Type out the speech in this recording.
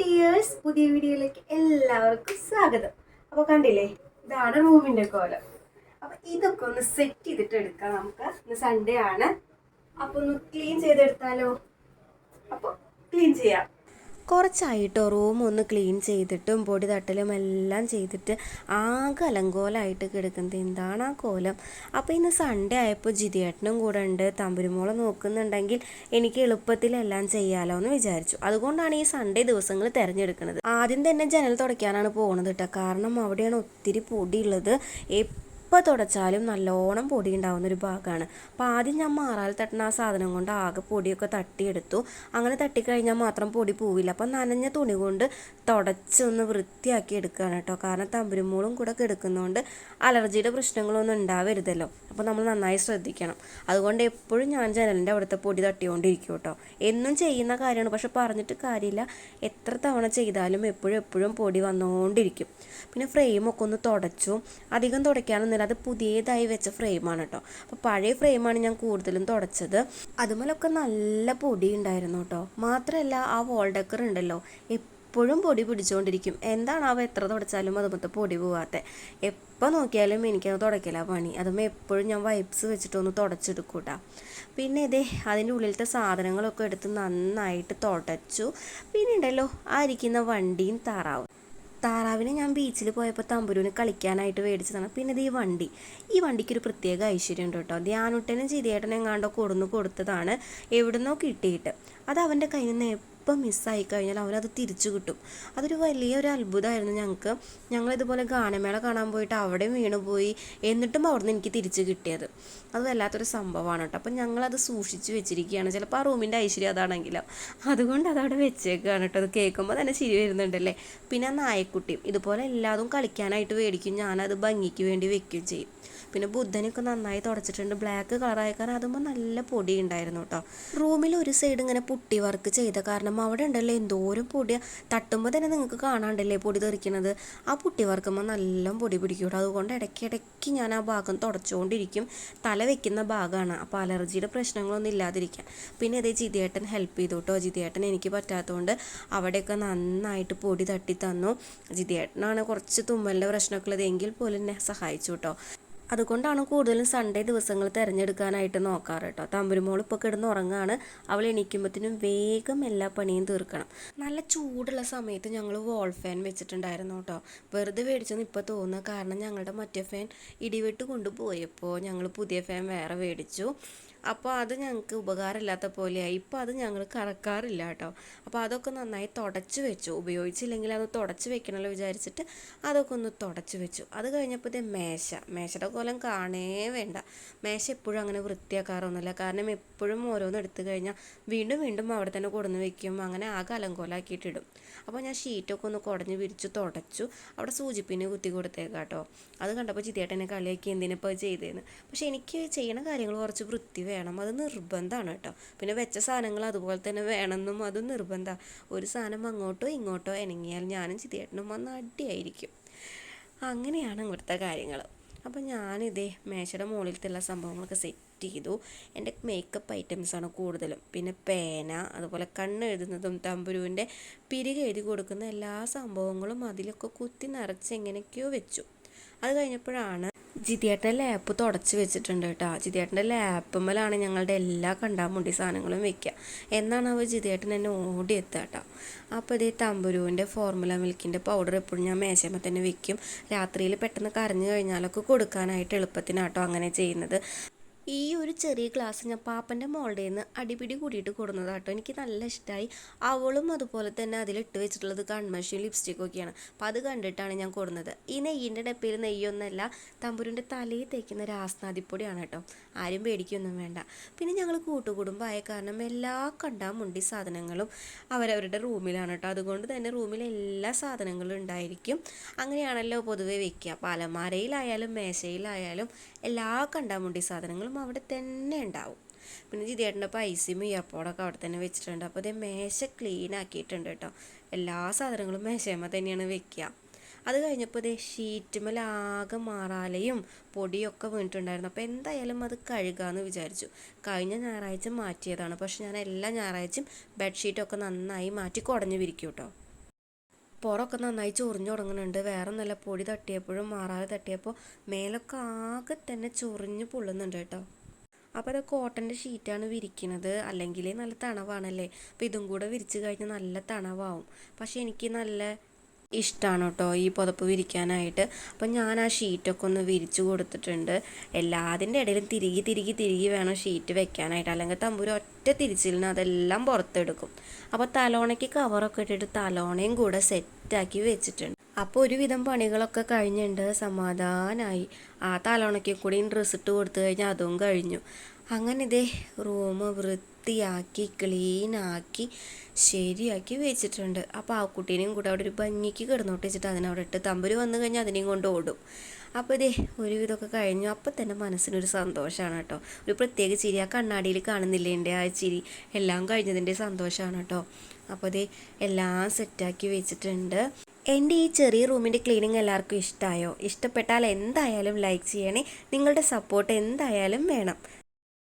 Dears പുതിയ വീഡിയോയിലേക്ക് എല്ലാവർക്കും സ്വാഗതം. അപ്പോൾ കണ്ടില്ലേ ഇതാണ് റൂമിന്റെ കോലം. അപ്പൊ ഇതൊക്കെ ഒന്ന് സെറ്റ് ചെയ്തിട്ട് എടുക്കാം നമുക്ക്. ഇന്ന് സൺഡേ ആണ്. അപ്പൊ ഒന്ന് ക്ലീൻ ചെയ്തെടുത്താലോ? അപ്പൊ ക്ലീൻ ചെയ്യാം. കുറച്ചായിട്ടോ റൂം ഒന്ന് ക്ലീൻ ചെയ്തിട്ടും പൊടി തട്ടലും എല്ലാം ചെയ്തിട്ട് ആകെ അലങ്കോലമായിട്ട് കിടക്കുന്നത് എന്താണ് ആ കോലം? അപ്പോൾ ഇന്ന് സൺഡേ ആയപ്പോൾ ജിതിയേട്ടനും കൂടെ ഉണ്ട്. തമ്പുരുമോളെ നോക്കുന്നുണ്ടെങ്കിൽ എനിക്ക് എളുപ്പത്തിലെല്ലാം ചെയ്യാലോ എന്ന് വിചാരിച്ചു. അതുകൊണ്ടാണ് ഈ സൺഡേ ദിവസങ്ങൾ തിരഞ്ഞെടുക്കുന്നത്. ആദ്യം തന്നെ ജനൽ തുടയ്ക്കാനാണ് പോകുന്നത് കേട്ടോ കാരണം അവിടെയാണ് ഒത്തിരി പൊടിയുള്ളത്. എപ്പോൾ തുടച്ചാലും നല്ലോണം പൊടി ഉണ്ടാവുന്ന ഒരു ഭാഗമാണ് അപ്പോൾ ആദ്യം ഞാൻ മാറാൽ തട്ടുന്ന ആ സാധനം കൊണ്ട് ആകെ പൊടിയൊക്കെ തട്ടിയെടുത്തു. അങ്ങനെ തട്ടിക്കഴിഞ്ഞാൽ മാത്രം പൊടി പോവില്ല. അപ്പം നനഞ്ഞ തുണി കൊണ്ട് തുടച്ചൊന്ന് വൃത്തിയാക്കി എടുക്കുകയാണ് കേട്ടോ. കാരണം തമ്പുരുമൂളും കൂടെ കിടക്കുന്നതുകൊണ്ട് അലർജിയുടെ പ്രശ്നങ്ങളൊന്നും ഉണ്ടാവരുതല്ലോ. അപ്പോൾ നമ്മൾ നന്നായി ശ്രദ്ധിക്കണം. അതുകൊണ്ട് എപ്പോഴും ഞാൻ ജനലിന്റെ അവിടുത്തെ പൊടി തട്ടിക്കൊണ്ടിരിക്കും കേട്ടോ. എന്നും ചെയ്യുന്ന കാര്യമാണ്. പക്ഷെ പറഞ്ഞിട്ട് കാര്യമില്ല. എത്ര തവണ ചെയ്താലും എപ്പോഴും എപ്പോഴും പൊടി വന്നുകൊണ്ടിരിക്കും പിന്നെ ഫ്രെയിമൊക്കെ ഒന്ന് തുടച്ചു. അധികം തുടയ്ക്കാനൊന്നുമില്ല. അത് പുതിയതായി വെച്ച ഫ്രെയിമാണ് കേട്ടോ. അപ്പോൾ പഴയ ഫ്രെയിമാണ് ഞാൻ കൂടുതലും തുടച്ചത്. അതുപോലൊക്കെ നല്ല പൊടി ഉണ്ടായിരുന്നു കേട്ടോ. മാത്രമല്ല ആ വോൾ ഡെക്കർ ഉണ്ടല്ലോ. എപ്പോഴും പൊടി പിടിച്ചുകൊണ്ടിരിക്കും എന്താണ് അവ എത്ര തുടച്ചാലും അത് മൊത്തം പൊടി പോവാത്ത. എപ്പോൾ നോക്കിയാലും എനിക്കത് തുടക്കില്ല പണി. അതുമ്പോൾ എപ്പോഴും ഞാൻ വൈപ്സ് വെച്ചിട്ടൊന്ന് തുടച്ചെടുക്കൂട്ടാ. പിന്നെ ഇതേ അതിന്റെ ഉള്ളിലത്തെ സാധനങ്ങളൊക്കെ എടുത്ത് നന്നായിട്ട് തുടച്ചു. പിന്നെ ഉണ്ടല്ലോ ആ ഇരിക്കുന്ന വണ്ടിയും താറാവും. താറാവിനെ ഞാൻ ബീച്ചിൽ പോയപ്പോൾ തമ്പുരുവിന് കളിക്കാനായിട്ട് മേടിച്ചതാണ്. പിന്നെ ഇത് ഈ വണ്ടി. ഈ വണ്ടിക്ക് ഒരു പ്രത്യേക ഐശ്വര്യം ഉണ്ട് കേട്ടോ. ധ്യാനുട്ടനും ചിരിയേട്ടനും എങ്ങാണ്ടോ കൊടുന്നു കൊടുത്തതാണ് എവിടുന്നോ കിട്ടിയിട്ട്. അത് അവന്റെ കയ്യിൽ നിന്ന് എപ്പം മിസ്സായി കഴിഞ്ഞാൽ അവനത് തിരിച്ചു കിട്ടും. അതൊരു വലിയൊരു അത്ഭുതമായിരുന്നു ഞങ്ങൾക്ക്. ഞങ്ങൾ ഇതുപോലെ ഗാനമേള കാണാൻ പോയിട്ട് അവിടെ വീണുപോയി എന്നിട്ടും അവിടുന്ന് എനിക്ക് തിരിച്ചു കിട്ടിയത്. അത് വല്ലാത്തൊരു സംഭവമാണ് കേട്ടോ. അപ്പം ഞങ്ങളത് സൂക്ഷിച്ചു വെച്ചിരിക്കുകയാണ്. ചിലപ്പോൾ ആ റൂമിന്റെ ഐശ്വര്യം അതാണെങ്കിലോ. അതുകൊണ്ട് അതവിടെ വെച്ചേക്കാണ് കേട്ടോ. അത് കേൾക്കുമ്പോൾ തന്നെ ചിരി വരുന്നുണ്ടല്ലേ? പിന്നെ ആ നായക്കുട്ടിയും ഇതുപോലെ എല്ലാതും കളിക്കാനായിട്ട് മേടിക്കും. ഞാനത് ഭംഗിക്ക് വേണ്ടി വെക്കുകയും ചെയ്യും. പിന്നെ ബുദ്ധനൊക്കെ നന്നായി തുടച്ചിട്ടുണ്ട്. ബ്ലാക്ക് കളറായ കാരണം അതുമ്പോൾ നല്ല പൊടി ഉണ്ടായിരുന്നു കേട്ടോ റൂമിൽ ഒരു സൈഡ് ഇങ്ങനെ പുട്ടി വർക്ക് ചെയ്ത കാരണം അവിടെ ഉണ്ടല്ലോ എന്തോരം പൊടി തട്ടുമ്പോൾ തന്നെ നിങ്ങൾക്ക് കാണാണ്ടല്ലേ പൊടി തെറിക്കണത്. ആ പുട്ടി വർക്കുമ്പോൾ നല്ല പൊടി പിടിക്കും അതുകൊണ്ട് ഇടയ്ക്ക് ഇടയ്ക്ക് ഞാൻ ആ ഭാഗം തുടച്ചുകൊണ്ടിരിക്കും തല വെക്കുന്ന ഭാഗമാണ് അപ്പോൾ അലർജിയുടെ പ്രശ്നങ്ങളൊന്നും ഇല്ലാതിരിക്കാൻ. പിന്നെ ഇതേ ജിതിയേട്ടൻ ഹെൽപ്പ് ചെയ്തു കേട്ടോ ജിതിയേട്ടൻ എനിക്ക് പറ്റാത്തതുകൊണ്ട് അവിടെയൊക്കെ നന്നായിട്ട് പൊടി തട്ടി തന്നു. ജിതിയേട്ടനാണ് കുറച്ച് തുമ്മലിന്റെ പ്രശ്നമൊക്കെ ഉള്ളത്. എങ്കിൽ പോലും എന്നെ സഹായിച്ചു കേട്ടോ അതുകൊണ്ടാണ് കൂടുതലും സൺഡേ ദിവസങ്ങൾ തിരഞ്ഞെടുക്കാനായിട്ട് നോക്കാറ് കേട്ടോ തമ്പുരുമോൾ ഇപ്പോൾ കിടന്ന് ഉറങ്ങാണ് അവൾ എണീക്കുമ്പോഴത്തേനും വേഗം എല്ലാ പണിയും തീർക്കണം. നല്ല ചൂടുള്ള സമയത്ത് ഞങ്ങൾ വോൾ ഫാൻ വെച്ചിട്ടുണ്ടായിരുന്നു കേട്ടോ വെറുതെ മേടിച്ചെന്ന് ഇപ്പോൾ തോന്നുക കാരണം ഞങ്ങളുടെ മറ്റേ ഫാൻ ഇടിവെട്ട് കൊണ്ടുപോയപ്പോൾ ഞങ്ങൾ പുതിയ ഫാൻ വേറെ മേടിച്ചു അപ്പോൾ അത് ഞങ്ങൾക്ക് ഉപകാരമില്ലാത്ത പോലെയായി. ഇപ്പോൾ അത് ഞങ്ങൾ കറക്കാറില്ല കേട്ടോ അപ്പോൾ അതൊക്കെ നന്നായി തുടച്ച് വെച്ചു. ഉപയോഗിച്ചില്ലെങ്കിൽ അത് തുടച്ച് വെക്കണമല്ലോ വിചാരിച്ചിട്ട് അതൊക്കെ ഒന്ന് തുടച്ച് വെച്ചു. അത് കഴിഞ്ഞപ്പോൾ മേശ. മേശയുടെ കോലം കാണേ വേണ്ട. മേശ എപ്പോഴും അങ്ങനെ വൃത്തിയാക്കാറൊന്നുമില്ല. കാരണം എപ്പോഴും ഓരോന്ന് എടുത്തു കഴിഞ്ഞാൽ വീണ്ടും വീണ്ടും അവിടെ തന്നെ കൊടുന്ന് വെക്കും. അങ്ങനെ ആ ആകെ അലങ്കോലാക്കിയിട്ടിടും. അപ്പോൾ ഞാൻ ഷീറ്റൊക്കെ ഒന്ന് കുടഞ്ഞ് വിരിച്ച് തുടച്ചു. അവിടെ സൂചിപ്പിന് കുത്തി കൊടുത്തേക്കാം കേട്ടോ അത് കണ്ടപ്പോൾ ചിത്തിയേട്ടനെ കളിയാക്കി എന്തിനിപ്പോൾ ചെയ്തതെന്ന് പക്ഷേ എനിക്ക് ചെയ്യണ കാര്യങ്ങൾ കുറച്ച് വൃത്തി വേണം. അത് നിർബന്ധമാണ് കേട്ടോ. പിന്നെ വെച്ച സാധനങ്ങൾ അതുപോലെ തന്നെ വേണമെന്നും അത് നിർബന്ധമാണ് ഒരു സാധനം അങ്ങോട്ടോ ഇങ്ങോട്ടോ ഇണങ്ങിയാൽ ഞാനും ചിത്തിയേട്ടനും വന്ന് അടിയായിരിക്കും. അങ്ങനെയാണ് ഇവിടുത്തെ കാര്യങ്ങൾ അപ്പോൾ ഞാനിതേ മേശയുടെ മുകളിലത്തുള്ള സംഭവങ്ങളൊക്കെ സെറ്റ് ചെയ്തു. എന്റെ മേക്കപ്പ് ഐറ്റംസാണ് കൂടുതലും. പിന്നെ പേന അതുപോലെ കണ്ണ് എഴുതുന്നതും തമ്പുരുവിന്റെ പിരിക എഴുതി കൊടുക്കുന്ന എല്ലാ സംഭവങ്ങളും അതിലൊക്കെ കുത്തി നിറച്ച് എങ്ങനെയൊക്കെയോ വെച്ചു. അത് കഴിഞ്ഞപ്പോഴാണ് ജിതിയേട്ടന്റെ ലാപ്പ് തുടച്ച് വെച്ചിട്ടുണ്ട് കേട്ടോ. ജിതിയേട്ടന്റെ ലാപ്പുമ്മലാണ് ഞങ്ങളുടെ എല്ലാ കണ്ടാമുണ്ടി സാധനങ്ങളും വെക്കുക. എന്നാണ് അവ ജിതിയേട്ടൻ എന്നെ ഓടി എത്തുക കേട്ടോ. അപ്പോൾ ഇതേ തമ്പുരുവിന്റെ ഫോർമുല മിൽക്കിന്റെ പൗഡർ എപ്പോഴും ഞാൻ മേശമ്മ തന്നെ വെക്കും. രാത്രിയിൽ പെട്ടെന്ന് കരഞ്ഞു കഴിഞ്ഞാലൊക്കെ കൊടുക്കാനായിട്ട് എളുപ്പത്തിനാട്ടോ അങ്ങനെ ചെയ്യുന്നത്. ഈ ഒരു ചെറിയ ഗ്ലാസ് ഞാൻ പാപ്പന്റെ മോളുടെ നിന്ന് അടിപിടി കൂടിയിട്ട് കൊടുന്നതാട്ടോ എനിക്ക് നല്ല ഇഷ്ടമായി അവളും അതുപോലെ തന്നെ അതിലിട്ട് വെച്ചിട്ടുള്ളത് കൺമഷി ലിപ്സ്റ്റിക് ഒക്കെയാണ്. അപ്പോൾ അത് കണ്ടിട്ടാണ് ഞാൻ കൊടുന്നത്. ഈ നെയ്യിന്റെ ഡപ്പയിൽ നെയ്യൊന്നല്ല തമ്പുരന്റെ തലയിൽ തേക്കുന്ന രാസ്നാദിപ്പൊടിയാണ് കേട്ടോ ആരും പേടിക്കൊന്നും വേണ്ട. പിന്നെ ഞങ്ങൾ കൂട്ടുകുടുംബമായ കാരണം എല്ലാ കണ്ടാ മുണ്ടി സാധനങ്ങളും അവരവരുടെ റൂമിലാണ് കേട്ടോ അതുകൊണ്ട് തന്നെ റൂമിൽ എല്ലാ സാധനങ്ങളും ഉണ്ടായിരിക്കും. അങ്ങനെയാണല്ലോ പൊതുവെ വെക്കുക അപ്പോൾ അലമാരയിലായാലും മേശയിലായാലും എല്ലാ കണ്ടാമുണ്ടി സാധനങ്ങളും അവിടെ തന്നെ ഉണ്ടാവും. പിന്നെ ജിതേട്ടന്റെ പൈസയും ഇയർപോഡൊക്കെ അവിടെ തന്നെ വെച്ചിട്ടുണ്ട്. അപ്പോൾ അതേ മേശ ക്ലീൻ ആക്കിയിട്ടുണ്ട് കേട്ടോ. എല്ലാ സാധനങ്ങളും മേശയമ്മ തന്നെയാണ് വെക്കുക. അത് കഴിഞ്ഞപ്പോൾ ഇതേ ഷീറ്റുമേലാകെ മാറാലയും പൊടിയൊക്കെ വീണിട്ടുണ്ടായിരുന്നു. അപ്പോൾ എന്തായാലും അത് കഴുകാമെന്ന് വിചാരിച്ചു. കഴിഞ്ഞ ഞായറാഴ്ച മാറ്റിയതാണ്. പക്ഷെ ഞാൻ എല്ലാ ഞായറാഴ്ചയും ബെഡ്ഷീറ്റൊക്കെ നന്നായി മാറ്റി കുടഞ്ഞു വിരിക്കും കേട്ടോ. പുറമൊക്കെ നന്നായി ചൊറിഞ്ഞു തുടങ്ങുന്നുണ്ട് വേറെ നല്ല പൊടി തട്ടിയപ്പോഴും മാറാതെ തട്ടിയപ്പോൾ മേലൊക്കെ ആകെ തന്നെ ചൊറിഞ്ഞ് പൊള്ളുന്നുണ്ട് കേട്ടോ. അപ്പോൾ അത് കോട്ടന്റെ ഷീറ്റാണ് വിരിക്കുന്നത് അല്ലെങ്കിൽ നല്ല തണവാണല്ലേ? അപ്പോൾ ഇതും കൂടെ വിരിച്ച് കഴിഞ്ഞാൽ നല്ല തണവാവും. പക്ഷേ എനിക്ക് നല്ല ഇഷ്ടമാണ് കേട്ടോ ഈ പുതപ്പ് വിരിക്കാനായിട്ട്. അപ്പം ഞാൻ ആ ഷീറ്റൊക്കെ ഒന്ന് വിരിച്ചു കൊടുത്തിട്ടുണ്ട്. എല്ലാതിന്റെ ഇടയിലും തിരികെ തിരികെ തിരികെ വേണം ഷീറ്റ് വെക്കാനായിട്ട്. അല്ലെങ്കിൽ തമ്പൂര് ഒറ്റ തിരിച്ചിലിന് അതെല്ലാം പുറത്തെടുക്കും. അപ്പോൾ തലോണയ്ക്ക് കവറൊക്കെ ഇട്ടിട്ട് തലോണയും കൂടെ സെറ്റാക്കി വെച്ചിട്ടുണ്ട്. അപ്പോൾ ഒരുവിധം പണികളൊക്കെ കഴിഞ്ഞിട്ടുണ്ട് സമാധാനമായി ആ തലോണയ്ക്ക് കൂടി ഡ്രസ്സ് ഇട്ട് കൊടുത്തു കഴിഞ്ഞാൽ അതും കഴിഞ്ഞു. അങ്ങനെ ഇതേ റൂം വൃത്തിയാക്കി ക്ലീനാക്കി ശരിയാക്കി വെച്ചിട്ടുണ്ട്. അപ്പോൾ ആ കുട്ടീനെയും കൂടെ അവിടെ ഒരു ഭംഗിക്ക് കിടന്നോട്ട് വെച്ചിട്ട് അതിനവിടെ ഇട്ട് തമ്പുര് വന്നു കഴിഞ്ഞാൽ അതിനെയും കൊണ്ട് ഓടും. അപ്പോൾ ഇതേ ഒരു വിധമൊക്കെ കഴിഞ്ഞു. അപ്പോൾ തന്നെ മനസ്സിനൊരു സന്തോഷമാണ് കേട്ടോ. ഒരു പ്രത്യേക ചിരി. ആ കണ്ണാടിയിൽ കാണുന്നില്ലേ എന്റെ ആ ചിരി? എല്ലാം കഴിഞ്ഞതിന്റെ സന്തോഷമാണ് കേട്ടോ. അപ്പോൾ ഇതേ എല്ലാം സെറ്റാക്കി വെച്ചിട്ടുണ്ട്. എന്റെ ഈ ചെറിയ റൂമിന്റെ ക്ലീനിങ് എല്ലാവർക്കും ഇഷ്ടമായോ ഇഷ്ടപ്പെട്ടാൽ എന്തായാലും ലൈക്ക് ചെയ്യണേ. നിങ്ങളുടെ സപ്പോർട്ട് എന്തായാലും വേണം.